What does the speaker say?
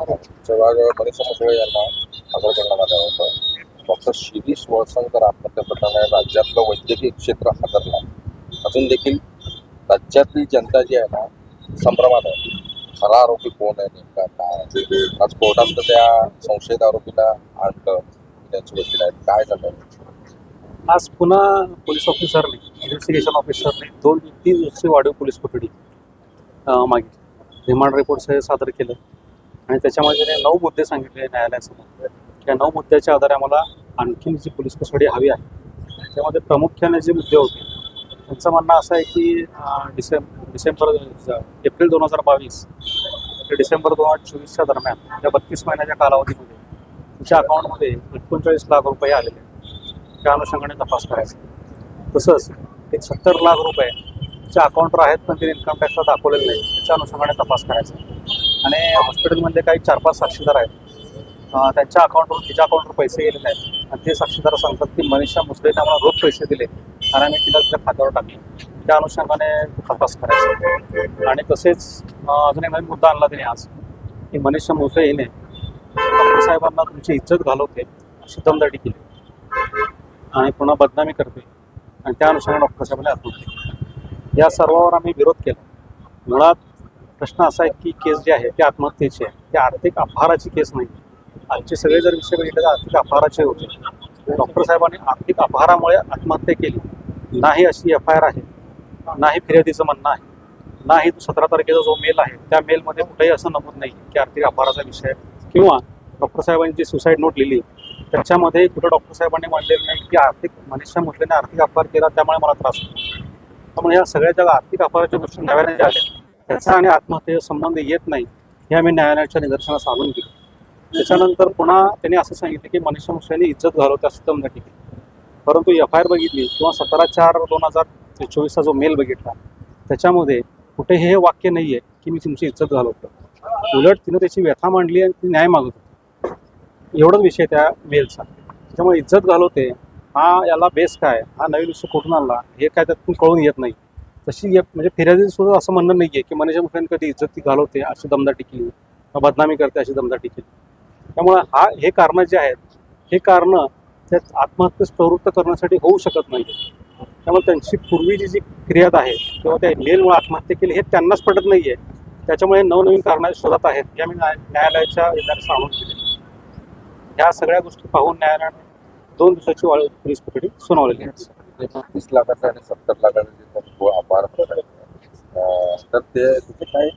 जेव्हा मनीषा मुसळे यांना सादर करण्यात आलं होतं डॉक्टर शिरीष वळसंकर आत्महत्या प्रकरणाने राज्यातलं वैद्यकीय क्षेत्र हादरलं अजून देखील राज्यातली जनता जी आहे ना संभ्रमात आहे खरा आरोपी कोण आहे नेमका काय आज कोर्टात त्या संशयित आरोपीला आणलं त्यांची वकील आहेत काय झालं आज पुन्हा पोलीस ऑफिसरने इन्व्हेस्टिगेशन ऑफिसरने दोन तीन दिवसाची वाढीव पोलीस कोठडी मागितली. रिमांड रिपोर्ट सादर केलं. आणि त्याच्यामध्ये त्याने नऊ मुद्दे सांगितले न्यायालयासमोर. त्या नऊ मुद्द्याच्या आधारे आम्हाला आणखीन जी पोलीस कस्टडी हवी आहे त्यामध्ये प्रामुख्याने जे मुद्दे होते त्यांचं म्हणणं असं आहे की डिसेंब डिसेंबर एप्रिल दोन हजार बावीस ते डिसेंबर दोन हजार चोवीसच्या दरम्यान या बत्तीस महिन्याच्या कालावधीमध्ये तिच्या अकाउंटमध्ये एकोणचाळीस लाख रुपये आलेले आहेत. त्या अनुषंगाने तपास करायचा. तसंच एक सत्तर लाख रुपये ज्या अकाउंटवर आहेत पण ते इन्कम टॅक्सला दाखवलेले नाही त्याच्या अनुषंगाने तपास करायचा. आणि हॉस्पिटलमध्ये काही चार पाच साक्षीदार आहेत. त्यांच्या अकाउंटवरून तिच्या अकाउंटवर पैसे गेलेले आहेत. आणि ते साक्षीदार सांगतात की मनीषा मुसळे आम्हाला रोज पैसे दिले. आणि आम्ही तिला तिच्या खात्यावर टाकले. त्या अनुषंगाने तपास करायचा. आणि तसेच अजून एक नवीन मुद्दा आणला तिने आज की मनीषा मुसळे हिने डॉक्टर साहेबांना तुमची इज्जत घालवते अशी दमदाटी केली. आणि पुन्हा बदनामी करते. आणि त्या अनुषंगाने डॉक्टर साहेबांना आत्महत्या या सर्वावर आम्ही विरोध केला. मुळात प्रश्न असा आहे की केस जी आहे ती आत्महत्येची आहे. ती आर्थिक अपहाराची केस नाही आजचे सगळे जर विषय बघितले तर आर्थिक अपहाराचे होते. डॉक्टर साहेबांनी आर्थिक अपहारामुळे आत्महत्या केली. नाही अशी एफ आय आर आहे. नाही फिर्यादीचं म्हणणं आहे. नाही सतरा तारखेचा जो मेल आहे त्या मेलमध्ये कुठेही असं नमूद नाही की आर्थिक अपहाराचा विषय आहे. किंवा डॉक्टर साहेबांनी जी सुसाईड नोट लिहिली त्याच्यामध्ये कुठं डॉक्टर साहेबांनी मांडलेलं नाही की आर्थिक मनीषा म्हटल्याने आर्थिक अपहार केला त्यामुळे मला त्रास होतो. त्यामुळे या सगळ्या ज्या आर्थिक अपहाराच्या गोष्टी नव्याने ज्या आल्या त्याचा आणि आत्महत्येचा संबंध येत नाही हे आम्ही न्यायालयाच्या निदर्शनास आणून दिलं. त्याच्यानंतर पुन्हा त्यांनी असं सांगितलं की मनीषा मुसलेने इज्जत घालवते असं दम केली परंतु एफ आय आर बघितली किंवा सतरा चार दोन हजार चोवीसचा जो मेल बघितला त्याच्यामध्ये कुठेही हे वाक्य नाही आहे की मी तुमची इज्जत घालवतो. उलट तिनं त्याची व्यथा मांडली आणि ती न्याय मागत होती. एवढाच विषय त्या मेलचा. त्याच्यामुळे इज्जत घालवते हा याला बेस काय? हा नवीन विषय कुठून आणला? हे काय त्यातून कळून येत नाही. तशी म्हणजे फिर्यादी सुद्धा असं म्हणणं नाही आहे की मनीषा मुखेने कधी इज्जत ती घालवते अशी दमदाटी केली. किंवा बदनामी करते अशी दमदाटी केली. त्यामुळे हा हे कारणं जे आहेत हे कारणं त्यात आत्महत्येस प्रवृत्त करण्यासाठी होऊ शकत नाही त्यामुळे त्यांची पूर्वीची जी फिर्याद आहे किंवा त्या मेलमुळे आत्महत्या केली हे त्यांनाच पटत नाही आहे त्याच्यामुळे नवनवीन कारणं शोधात आहेत. हे आम्ही न्याय- न्यायालयाच्या निदर्शनास आणून दिले ह्या सगळ्या गोष्टी पाहून न्यायालयाने दोन दिवसाची वाढ पोलीस कोठडी सुनावलेली आहे. तीस लाखाचा आणि सत्तर लाखाचा जे अपार आहे, तर ते तिथे काय